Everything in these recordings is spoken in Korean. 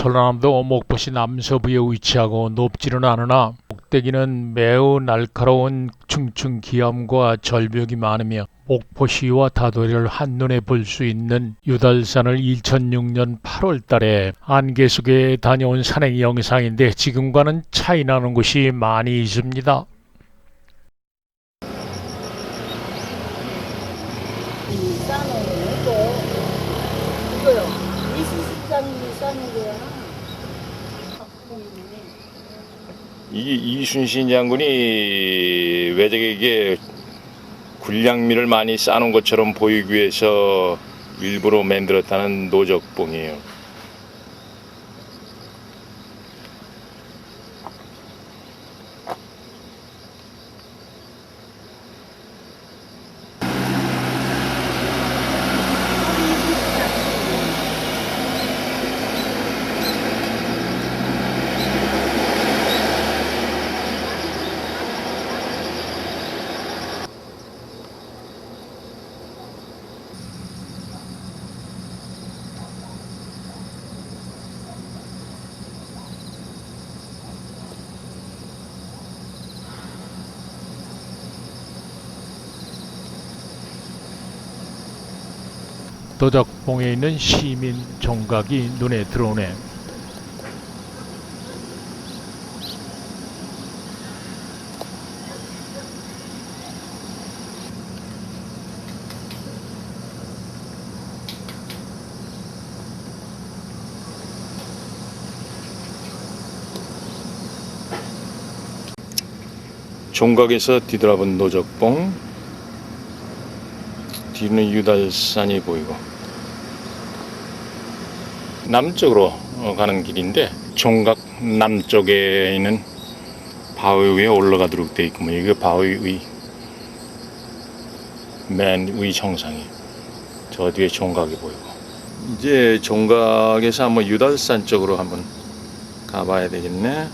전라남도 목포시 남서부에 위치하고 높지는 않으나 꼭대기는 매우 날카로운 층층 기암과 절벽이 많으며 목포시와 다도리를 한눈에 볼 수 있는 유달산을 2006년 8월 달에 안개 속에 다녀온 산행 영상인데 지금과는 차이 나는 곳이 많이 있습니다. 이 싸놓은 이거 이거요 이수십장이 싸는 거야 이 이순신 장군이 외적에게 군량미를 많이 싸놓은 것처럼 보이기 위해서 일부러 만들었다는 노적봉이에요. 도적봉에 있는 시민 종각이 눈에 들어오네. 종각에서 뒤돌아본 노적봉 뒤는 유달산이 보이고 남쪽으로 어, 가는 길인데 종각 남쪽에 있는 바위 위에 올라가도록 돼 있고 뭐 이게 바위 위 맨 위 정상이 저 뒤에 종각이 보이고. 이제 종각에서 한번 유달산 쪽으로 한번 가봐야 되겠네.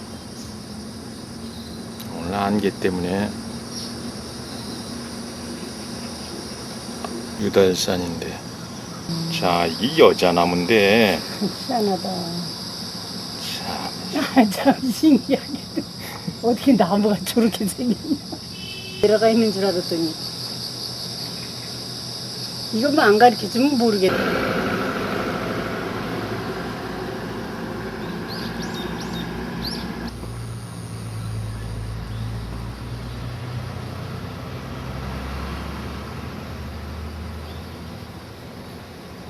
오늘 안개 때문에 유달산인데 자 이 여자 나무인데. 희한하다. 자. 아, 참 신기하게. 어떻게 나무가 저렇게 생겼냐. 내려가 있는 줄 알았더니. 이것만 안 가르쳐 주면 모르겠네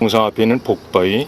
동상 앞에 있는 복바위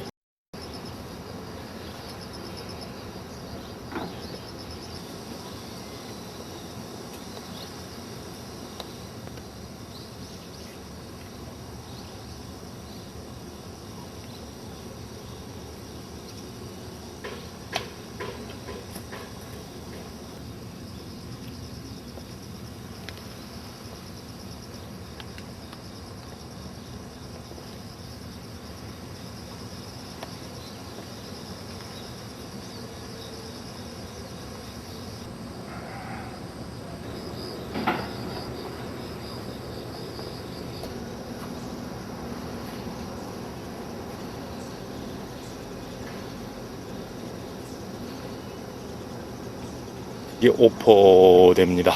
이게 오포대입니다.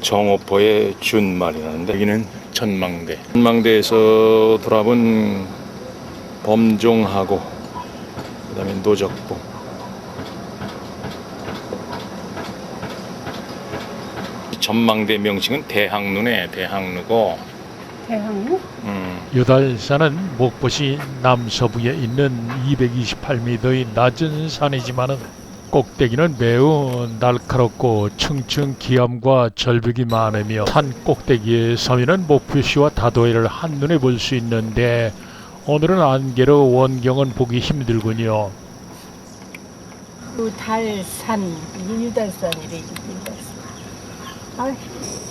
정오포의 준말이라는데 여기는 전망대. 전망대에서 돌아본 범종하고 그다음에 노적봉. 전망대 명칭은 대학루네 대학루고 대학로? 음, 유달산은 목포시 남서부에 있는 228m의 낮은 산이지만은 꼭대기는 매우 날카롭고 층층 기암과 절벽이 많으며 산 꼭대기에 서면은 목포시와 다도해를 한눈에 볼 수 있는데 오늘은 안개로 원경은 보기 힘들군요. 그 달산 일달산이래 일달산 아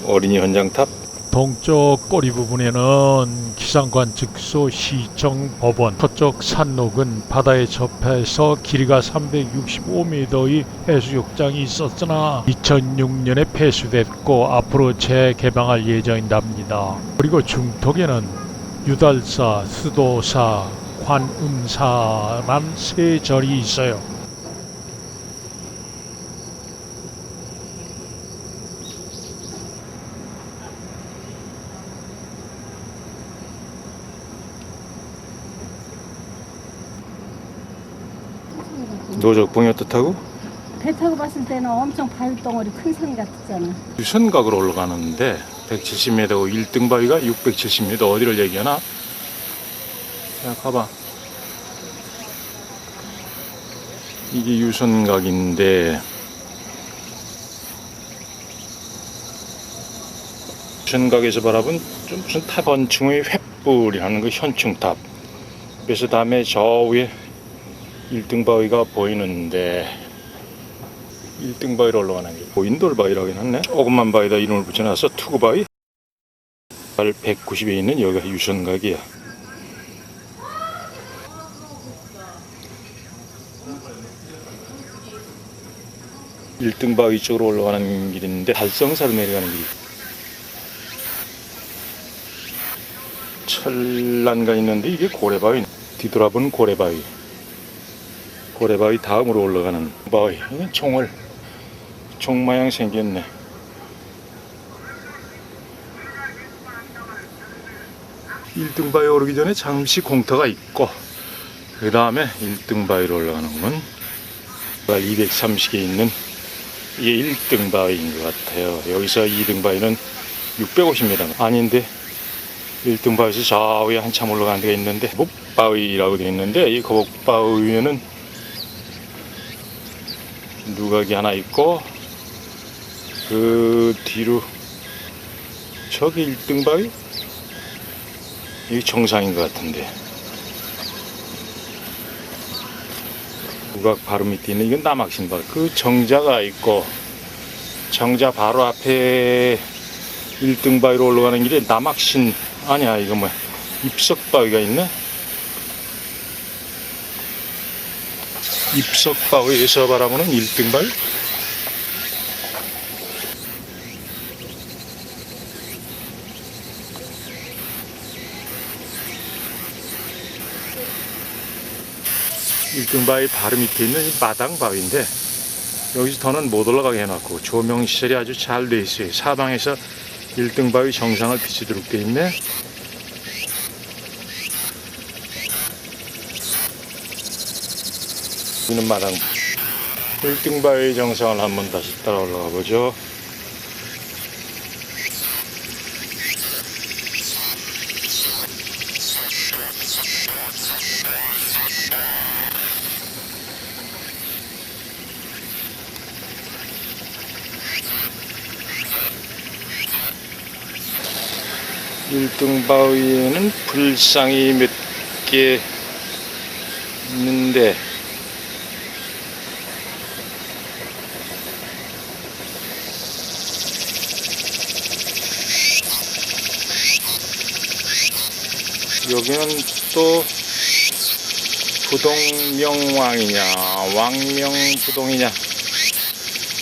어린이 현장탑 동쪽 꼬리 부분에는 기상관 즉소 시청 법원 서쪽 산록은 바다에 접해서 길이가 365m의 해수욕장이 있었으나 2006년에 폐수됐고 앞으로 재개방할 예정이랍니다. 그리고 중턱에는 유달사, 수도사, 관음사란 세 절이 있어요. 노적봉이 어떻다고? 배 타고 봤을 때는 엄청 바위덩어리 큰 산 같았잖아. 유선각으로 올라가는데 170m고 1등 바위가 670m 어디를 얘기하나? 자 가봐 이게 유선각인데 유선각에서 바라본 좀 무슨 탑 원층의 횃불이라는 그 현충탑 그래서 다음에 저 위에 1등 바위가 보이는데 1등 바위로 올라가는 게 보인돌 바위라고 했네. 조그만 바위다 이름을 붙여놔서 투구 바위. 발 190에 있는 여기가 유선각이야. 일등 바위 쪽으로 올라가는 길인데 달성사로 내려가는 길 철란가 있는데 이게 고래바위 뒤돌아본 고래바위 고래바위 다음으로 올라가는 바위 이건 총을 총 모양 생겼네. 일등 바위 오르기 전에 잠시 공터가 있고 그 다음에 1등 바위로 올라가는 건 230개 있는 이게 1등 바위인 것 같아요. 여기서 2등 바위는 650m 아닌데 1등 바위에서 저 위에 한참 올라가는 데가 있는데 거북바위라고 되어 있는데 이 거북바위에는 누각이 하나 있고 그 뒤로 저기 1등 바위? 이게 정상인 것 같은데. 누각 바로 밑에 있는 이건 남학신 바위 그 정자가 있고 정자 바로 앞에 1등 바위로 올라가는 길에 남학신. 아니야 이거 뭐야. 입석 바위가 있네 입석 바위에서 바라보는 1등 바위 일등 바위 바로 밑에 있는 이 마당 바위인데 여기서 더는 못 올라가게 해놨고 조명 시설이 아주 잘 돼 있어요. 사방에서 1등 바위 정상을 비치도록 돼 있네. 여기는 마당 1등 바위 정상을 한번 다시 따라 올라가 보죠. 일등 바위에는 불상이 몇 개 있는데 여기는 또 부동명왕이냐 왕명부동이냐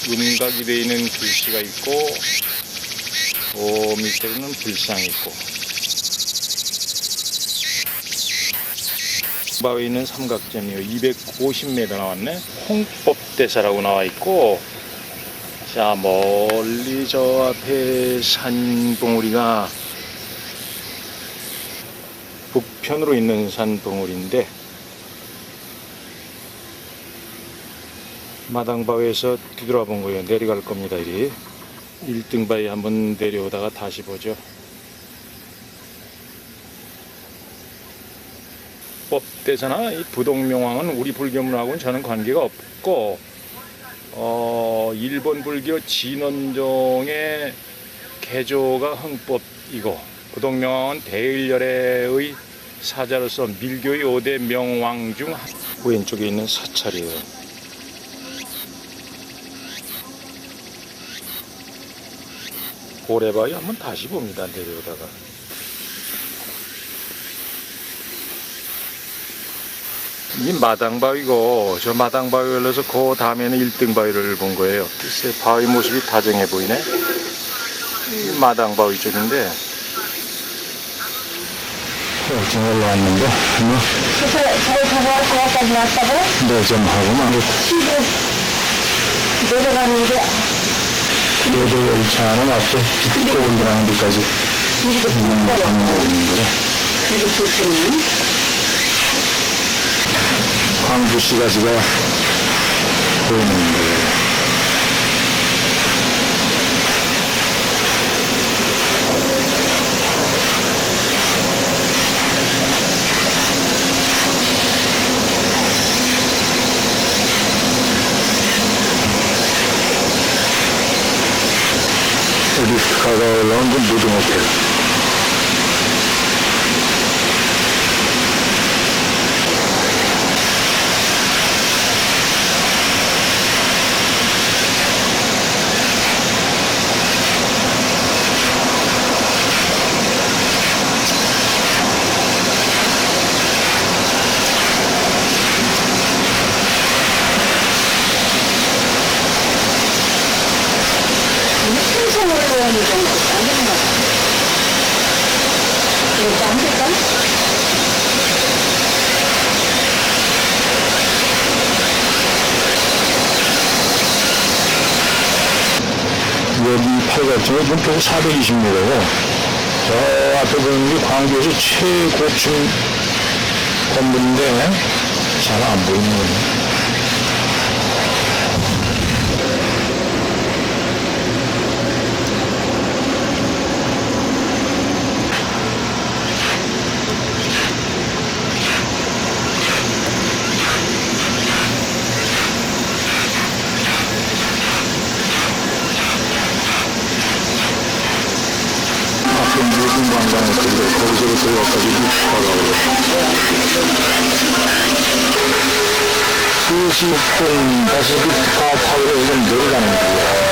음각이 되어 있는 글씨가 있고 오 밑에는 불상이 있고 바위는 삼각점이요. 250m 나왔네. 홍법대사라고 나와 있고 자 멀리 저 앞에 산봉우리가 북편으로 있는 산봉우리인데 마당바위에서 뒤돌아본 거예요 내려갈 겁니다 이리 1등 바위 한번 내려오다가 다시 보죠. 법대잖아. 이 부동명왕은 우리 불교문하고는 저는 관계가 없고, 어, 일본 불교 진원종의 개조가 흥법이고, 부동명왕은 대일열애의 사자로서 밀교의 5대 명왕 중 왼쪽에 있는 사찰이에요. 고래바위 한번 다시 봅니다 내려오다가. 이 마당바위고 저 마당바위 올라서 그 다음에는 1등 바위를 본 거예요. 글쎄 바위 모습이 다정해 보이네. 이 마당바위 쪽인데 지금 올라왔는데, 뭐, 그래서 잘 가고 저까지 왔다가 네, 좀 하고, 막, 치고 내려가는데 그래도 열차는 앞에 빗고 올라가는 데까지 불거려. 가는 거인데, 이렇게 불거리면 광주 시가지가 보이는 거예요. 리프트카가 올라온 건 무등호텔. 풍선 올라오는 정도 아닌 것 같아. 이렇게 안 될까? 여기 팔각정은 눈평 420m고 저 앞에 보이는 게 광주에서 최고층 건물인데 잘 안 보이는. 앞 에 모든 관광객들도 거기서부터 여기까지 리프트카가 오고 30분 다시 리프트카 타고 여기 내려가는 거예요.